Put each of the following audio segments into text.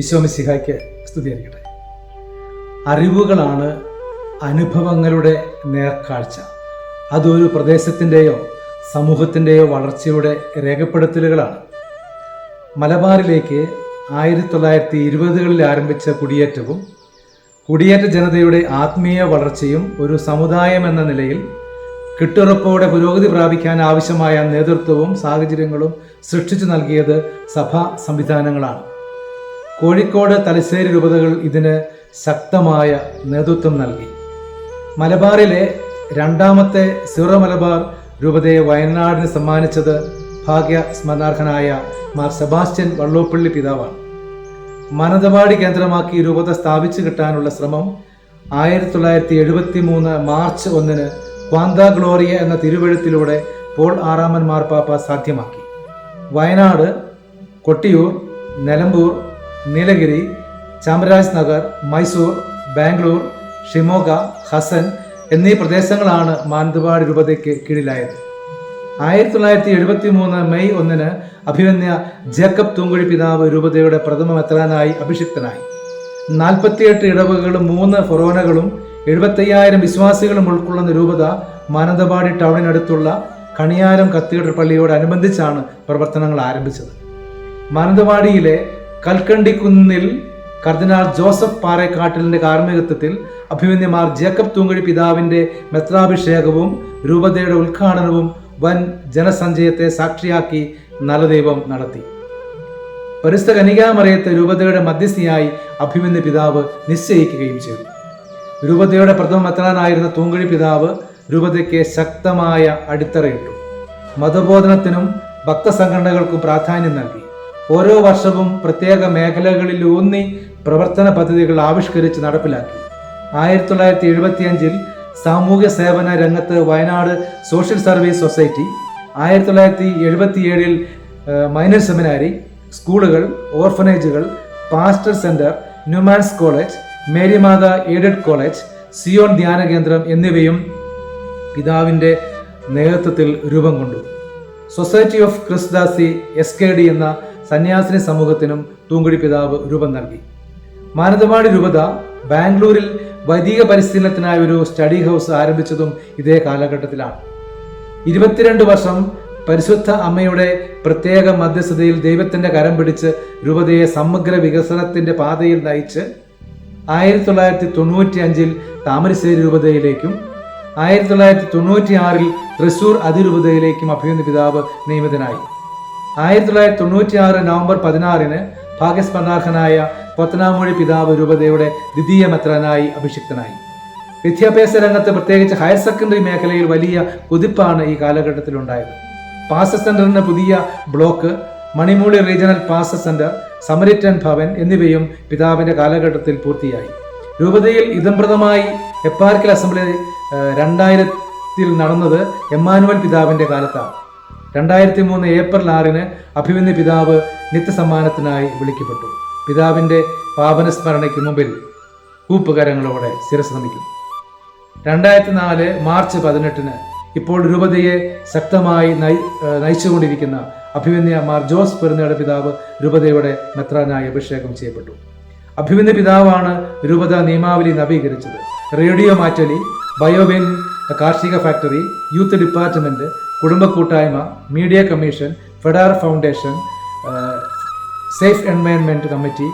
ഈശോമിസിഹായ്ക്ക് സ്തുതിയായിരിക്കട്ടെ. അറിവുകളാണ് അനുഭവങ്ങളുടെ നേർക്കാഴ്ച. അതൊരു പ്രദേശത്തിന്റെയോ സമൂഹത്തിന്റെയോ വളർച്ചയുടെ രേഖപ്പെടുത്തലുകളാണ്. മലബാറിലേക്ക് ആയിരത്തി തൊള്ളായിരത്തി ഇരുപതുകളിൽ ആരംഭിച്ച കുടിയേറ്റവും കുടിയേറ്റ ജനതയുടെ ആത്മീയ വളർച്ചയും ഒരു സമുദായം എന്ന നിലയിൽ കിട്ടുറപ്പോടെ പുരോഗതി പ്രാപിക്കാൻ ആവശ്യമായ നേതൃത്വവും സാഹചര്യങ്ങളും സൃഷ്ടിച്ചു നൽകിയത് സഭാ സംവിധാനങ്ങളാണ്. കോഴിക്കോട് തലശ്ശേരി രൂപതകൾ ഇതിന് ശക്തമായ നേതൃത്വം നൽകി. മലബാറിലെ രണ്ടാമത്തെ സിറോ മലബാർ രൂപതയെ വയനാടിന് സമ്മാനിച്ചത് ഭാഗ്യ സ്മരണാർഹനായ മാർ സെബാസ്റ്റ്യൻ വള്ളോപ്പള്ളി പിതാവാണ്. മാനന്തവാടി കേന്ദ്രമാക്കി രൂപത സ്ഥാപിച്ചു കിട്ടാനുള്ള ശ്രമം ആയിരത്തി തൊള്ളായിരത്തി എഴുപത്തി മൂന്ന് മാർച്ച് ഒന്നിന് ക്വാന്ത ഗ്ലോറിയ എന്ന തിരുവഴുത്തിലൂടെ പോൾ ആറാമൻ മാർപ്പാപ്പ സാധ്യമാക്കി. വയനാട് കൊട്ടിയൂർ നിലമ്പൂർ നീലഗിരി ചാമരാജ് നഗർ മൈസൂർ ബാംഗ്ലൂർ ഷിമോഗ ഹസൻ എന്നീ പ്രദേശങ്ങളാണ് മാനന്തവാടി രൂപതയ്ക്ക് കീഴിലായത്. ആയിരത്തി തൊള്ളായിരത്തി എഴുപത്തി മൂന്ന് മെയ് ഒന്നിന് അഭിമന്യ ജേക്കബ് തൂങ്കുഴി പിതാവ് രൂപതയുടെ പ്രഥമ മെത്രാനായി അഭിഷിക്തനായി. നാൽപ്പത്തിയെട്ട് ഇടവകകളും മൂന്ന് ഫൊറോനകളും എഴുപത്തയ്യായിരം വിശ്വാസികളും ഉൾക്കൊള്ളുന്ന രൂപത മാനന്തവാടി ടൗണിനടുത്തുള്ള കണിയാരം കത്തീഡ്രൽ പള്ളിയോടനുബന്ധിച്ചാണ് പ്രവർത്തനങ്ങൾ ആരംഭിച്ചത്. മാനന്തവാടിയിലെ കൽക്കണ്ടിക്കുന്നിൽ കർദിനാൾ ജോസഫ് പാറേക്കാട്ടിലിന്റെ കാർമ്മികത്വത്തിൽ അഭിമന്യമാർ ജേക്കബ് തൂങ്കഴി പിതാവിന്റെ മെത്രാഭിഷേകവും രൂപതയുടെ ഉദ്ഘാടനവും വൻ ജനസഞ്ചയത്തെ സാക്ഷിയാക്കി നലദൈവം നടത്തി. പരിസ്ഥ കനികാമറിയത്തെ രൂപതയുടെ മധ്യസ്ഥിയായി അഭിമന്യ പിതാവ് നിശ്ചയിക്കുകയും ചെയ്തു. രൂപതയുടെ പ്രഥമ മെത്രാനായിരുന്ന തൂങ്കഴി പിതാവ് രൂപതയ്ക്ക് ശക്തമായ അടിത്തറയിട്ടു. മതബോധനത്തിനും ഭക്തസംഘടനകൾക്കും പ്രാധാന്യം നൽകി. ഓരോ വർഷവും പ്രത്യേക മേഖലകളിൽ ഊന്നി പ്രവർത്തന പദ്ധതികൾ ആവിഷ്കരിച്ച് നടപ്പിലാക്കി. ആയിരത്തി തൊള്ളായിരത്തി എഴുപത്തിയഞ്ചിൽ സാമൂഹ്യ സേവന രംഗത്ത് വയനാട് സോഷ്യൽ സർവീസ് സൊസൈറ്റി ആയിരത്തി തൊള്ളായിരത്തി എഴുപത്തിയേഴിൽ മൈനർ സെമിനാരി സ്കൂളുകൾ ഓർഫനേജുകൾ pastor centre Newman's college Marymatha aided college Zion ധ്യാന കേന്ദ്രം എന്നിവയും പിതാവിന്റെ നേതൃത്വത്തിൽ രൂപം കൊണ്ടു. Society of ക്രിസ്ദാസി S K D എന്ന സന്യാസിനി സമൂഹത്തിനും തൂങ്കുടി പിതാവ് രൂപം നൽകി. മാനന്തവാടി രൂപത ബാംഗ്ലൂരിൽ വൈദിക പരിശീലനത്തിനായി ഒരു സ്റ്റഡി ഹൗസ് ആരംഭിച്ചതും ഇതേ കാലഘട്ടത്തിലാണ്. ഇരുപത്തിരണ്ട് വർഷം പരിശുദ്ധ അമ്മയുടെ പ്രത്യേക മധ്യസ്ഥതയിൽ ദൈവത്തിന്റെ കരം പിടിച്ച് രൂപതയെ സമഗ്ര വികസനത്തിന്റെ പാതയിൽ നയിച്ച് ആയിരത്തി തൊള്ളായിരത്തി തൊണ്ണൂറ്റി അഞ്ചിൽ താമരശ്ശേരി രൂപതയിലേക്കും ആയിരത്തി തൊള്ളായിരത്തി തൊണ്ണൂറ്റി ആറിൽ തൃശൂർ അതിരൂപതയിലേക്കും അഭിനന്ദ പിതാവ് നിയമിതനായി. ആയിരത്തി തൊള്ളായിരത്തി തൊണ്ണൂറ്റി ആറ് നവംബർ പതിനാറിന് ഭാഗ്യസ്മരണാർഹനായ പത്തനാമൊഴി പിതാവ് രൂപതയുടെ ദ്വിതീയ മെത്രാനായി അഭിഷിക്തനായി. വിദ്യാഭ്യാസ രംഗത്ത് പ്രത്യേകിച്ച് ഹയർ സെക്കൻഡറി മേഖലയിൽ വലിയ കുതിപ്പാണ് ഈ കാലഘട്ടത്തിൽ ഉണ്ടായത് പാസ സെന്ററിന് പുതിയ ബ്ലോക്ക് മണിമൂളി റീജിയണൽ പാസ സെന്റർ സമരിറ്റൻ ഭവൻ എന്നിവയും പിതാവിന്റെ കാലഘട്ടത്തിൽ പൂർത്തിയായി. രൂപതയിൽ ഇതംപ്രദമായി എപ്പാർക്കൽ അസംബ്ലി രണ്ടായിരത്തിൽ നടന്നത് എമ്മാനുവൽ പിതാവിന്റെ കാലത്താണ്. രണ്ടായിരത്തി മൂന്ന് ഏപ്രിൽ ആറിന് അഭിമന്യ പിതാവ് നിത്യസമ്മാനത്തിനായി വിളിക്കപ്പെട്ടു. പിതാവിന്റെ പാവനസ്മരണയ്ക്ക് മുമ്പിൽ കൂപ്പുകരങ്ങളോടെ ശിരസ് നമിക്കും. രണ്ടായിരത്തി നാല് മാർച്ച് പതിനെട്ടിന് ഇപ്പോൾ രൂപതയെ ശക്തമായി നയി നയിച്ചുകൊണ്ടിരിക്കുന്ന അഭിമന്യ മാർ ജോസ് പെരുന്നയുടെ പിതാവ് രൂപതയുടെ മെത്രാനായി അഭിഷേകം ചെയ്യപ്പെട്ടു. അഭിമന്യ പിതാവാണ് രൂപത നിയമാവലി നവീകരിച്ചത്. റേഡിയോ മാറ്റലി ബയോബെൻ കാർഷിക ഫാക്ടറി യൂത്ത് ഡിപ്പാർട്ട്മെന്റ് കുടുംബ കൂട്ടായ്മ media commission ഫെഡാർ foundation safe environment committee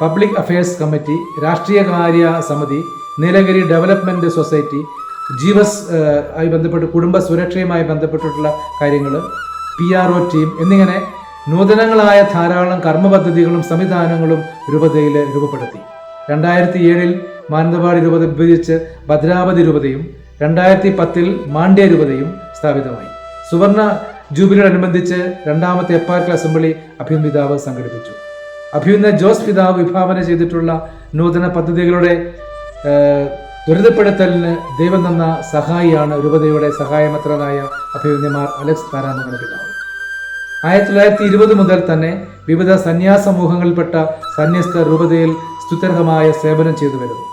public affairs committee രാഷ്ട്രീയ കാര്യ സമിതി നീലഗിരി ഡെവലപ്മെന്റ് സൊസൈറ്റി ജീവസ് ആയി ബന്ധപ്പെട്ട് കുടുംബ സുരക്ഷയുമായി ബന്ധപ്പെട്ടിട്ടുള്ള കാര്യങ്ങൾ പി ആർ ഒ ടീം എന്നിങ്ങനെ നൂതനങ്ങളായ ധാരാളം കർമ്മ പദ്ധതികളും സംവിധാനങ്ങളും രൂപതയിൽ രൂപപ്പെടുത്തി. രണ്ടായിരത്തി ഏഴിൽ മാനന്തവാടി രൂപത വിഭജിച്ച് ഭദ്രാവതി രൂപതയും രണ്ടായിരത്തി പത്തിൽ മാണ്ഡ്യ രൂപതയും സ്ഥാപിതമായി. സുവർണ ജൂബിലിയോടനുബന്ധിച്ച് രണ്ടാമത്തെ എപ്പാർക്കൽ അസംബ്ലി അഭിനന്ദ പിതാവ് സംഘടിപ്പിച്ചു. അഭിയുന്ന ജോസ് പിതാവ് വിഭാവന ചെയ്തിട്ടുള്ള നൂതന പദ്ധതികളുടെ ദുരിതപ്പെടുത്തലിന് ദൈവം തന്ന സഹായിയാണ് രൂപതയുടെ സഹായമത്രനായ അഭിയുന്നമാർ അലക്സ് താരാമംഗല പിതാവ്. ആയിരത്തി തൊള്ളായിരത്തി ഇരുപത് മുതൽ തന്നെ വിവിധ സന്യാസ സമൂഹങ്ങളിൽപ്പെട്ട സന്യസ്ത രൂപതയിൽ സ്തുത്യർഹമായ സേവനം ചെയ്തു വരുന്നു.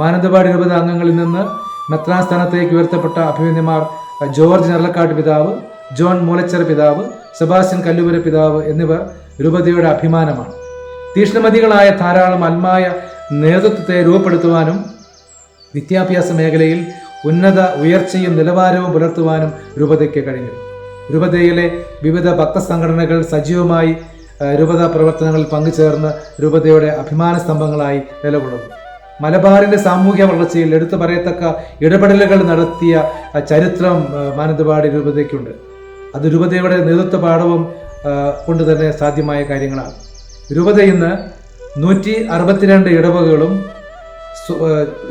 മാനന്തവാടി രൂപത അംഗങ്ങളിൽ നിന്ന് മെത്രാസ്ഥാനത്തേക്ക് ഉയർത്തപ്പെട്ട അഭിമന്യമാർ ജോർജ് നെർലക്കാട്ട് പിതാവ് ജോൺ മൂലച്ചർ പിതാവ് സെബാസ്റ്റ്യൻ കല്ലുപുര പിതാവ് എന്നിവർ രൂപതയുടെ അഭിമാനമാണ്. തീഷ്ണമതികളായ ധാരാളം അന്മായ നേതൃത്വത്തെ രൂപപ്പെടുത്തുവാനും വിദ്യാഭ്യാസ മേഖലയിൽ ഉന്നത ഉയർച്ചയും നിലവാരവും പുലർത്തുവാനും രൂപതയ്ക്ക് കഴിഞ്ഞു. രൂപതയിലെ വിവിധ ഭക്തസംഘടനകൾ സജീവമായി രൂപത പ്രവർത്തനങ്ങളിൽ പങ്കുചേർന്ന് രൂപതയുടെ അഭിമാന സ്തംഭങ്ങളായി നിലകൊള്ളുന്നു. മലബാറിന്റെ സാമൂഹ്യ വളർച്ചയിൽ എടുത്തു പറയത്തക്ക ഇടപെടലുകൾ നടത്തിയ ചരിത്രം മാനന്തവാടി രൂപതയ്ക്കുണ്ട്. അത് രൂപതയുടെ നേതൃത്വ പാഠവും കൊണ്ട് തന്നെ സാധ്യമായ കാര്യങ്ങളാണ്. രൂപത ഇന്ന് നൂറ്റി അറുപത്തിരണ്ട് ഇടവകകളും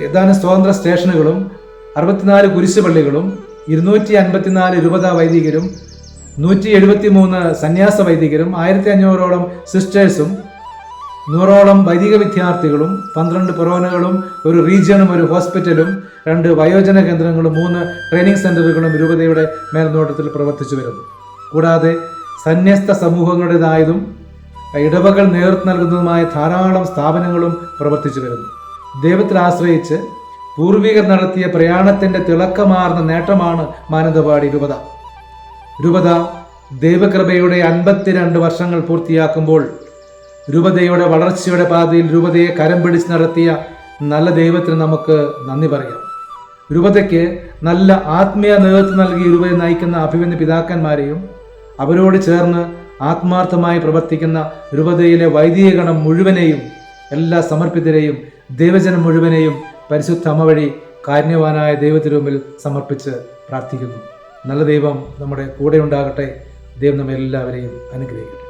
ഏതാനും സ്വതന്ത്ര സ്റ്റേഷനുകളും അറുപത്തിനാല് കുരിശുപള്ളികളും ഇരുന്നൂറ്റി അൻപത്തിനാല് രൂപത വൈദികരും നൂറ്റി എഴുപത്തി മൂന്ന് സന്യാസ വൈദികരും ആയിരത്തി അഞ്ഞൂറോളം സിസ്റ്റേഴ്സും നൂറോളം വൈദിക വിദ്യാർത്ഥികളും പന്ത്രണ്ട് പുറവനുകളും ഒരു റീജിയണും ഒരു ഹോസ്പിറ്റലും രണ്ട് വയോജന കേന്ദ്രങ്ങളും മൂന്ന് ട്രെയിനിങ് സെന്ററുകളും രൂപതയുടെ മേൽനോട്ടത്തിൽ പ്രവർത്തിച്ചു വരുന്നു. കൂടാതെ സന്യസ്ത സമൂഹങ്ങളുടേതായതും ഇടവകൾ നേതൃത്വം നൽകുന്നതുമായ ധാരാളം സ്ഥാപനങ്ങളും പ്രവർത്തിച്ചു വരുന്നു. ദൈവത്തിൽ ആശ്രയിച്ച് പൂർവികർ നടത്തിയ പ്രയാണത്തിന്റെ തിളക്കമാർന്ന നേട്ടമാണ് മാനന്തവാടി രൂപത. രൂപത ദൈവകൃപയുടെ അൻപത്തിരണ്ട് വർഷങ്ങൾ പൂർത്തിയാക്കുമ്പോൾ രൂപതയുടെ വളർച്ചയുടെ പാതയിൽ രൂപതയെ കരം പിടിച്ച് നടത്തിയ നല്ല ദൈവത്തിന് നമുക്ക് നന്ദി പറയാം. രൂപതയ്ക്ക് നല്ല ആത്മീയ നേതൃത്വം നൽകി രൂപയെ നയിക്കുന്ന അഭിമന്യ പിതാക്കന്മാരെയും അവരോട് ചേർന്ന് ആത്മാർത്ഥമായി പ്രവർത്തിക്കുന്ന രൂപതയിലെ വൈദികഗണം മുഴുവനെയും എല്ലാ സമർപ്പിതരെയും ദൈവജനം മുഴുവനെയും പരിശുദ്ധ അമ്മ വഴി കാരുണ്യവാനായ ദൈവത്തിനു മുമ്പിൽ സമർപ്പിച്ച് പ്രാർത്ഥിക്കുന്നു. നല്ല ദൈവം നമ്മുടെ കൂടെ ഉണ്ടാകട്ടെ. ദൈവം നമ്മെ എല്ലാവരെയും അനുഗ്രഹിക്കട്ടെ.